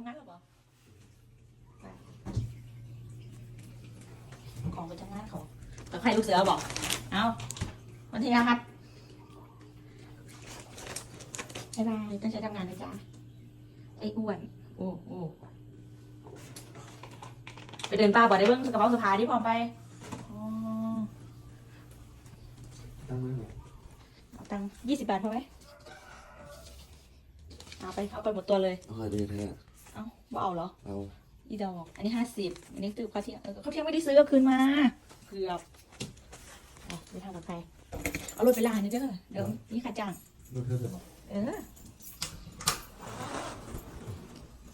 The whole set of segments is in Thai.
ทำงานหรอเปล่าไปของไปทำงานเขาแต่ใครลูกเสือบอก เอาวันที่ครับบ๊ายบายตั้งใจทำงานนะจ๊ะไอ้อ้วน โอ้โอ้ไปเดินป่าบ่ได้เบิ้งกระเป๋าสะพายที่พร้อมไปอ๋อตั้งมือหน่อยเอาตังยี่สิบบาทพอไหมเอาไป เอาไปหมดตัวเลย เอาดีแท้ เอาบ่เอาเหรอ เอาอีดอก อันนี้ห้าสิบ อันนี้ซื้อข้าวเที่ยงเออข้าวเที่ยงไม่ได้ซื้อก็คืนมา เกือบอะไม่ทำกับใคร เอารถไปลานนี่เด้อเดี๋ยวนี่ค่าจ้าง ดูเธอเถอะเออ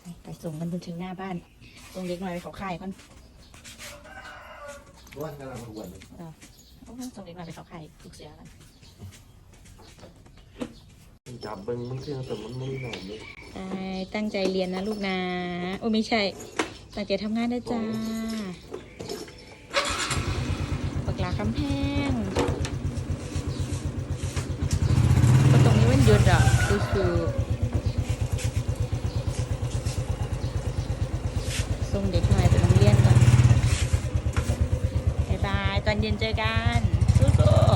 ไปไปส่งกันจนถึงหน้าบ้านส่งเด็กหน่อยไปเขาค่ายก่อนวันกำลังประกวดเลยโอ้ยส่งเด็กหน่อยไปเขาค่ายลูกเสือกัน จับเบิ้งมันเที่ยงแต่มันไม่หนอนเลย ไปตั้งใจเรียนนะลูกนะ โอ้ไม่ใช่ ตั้งใจทำงานได้จ้าปากหลาคำแพงก็ตรงนี้มันหยุดอะคือคือส่งเด็กหน่อยไปโรงเรียนก่อนบายบาย ตอนเย็นเจอกันสู้ๆ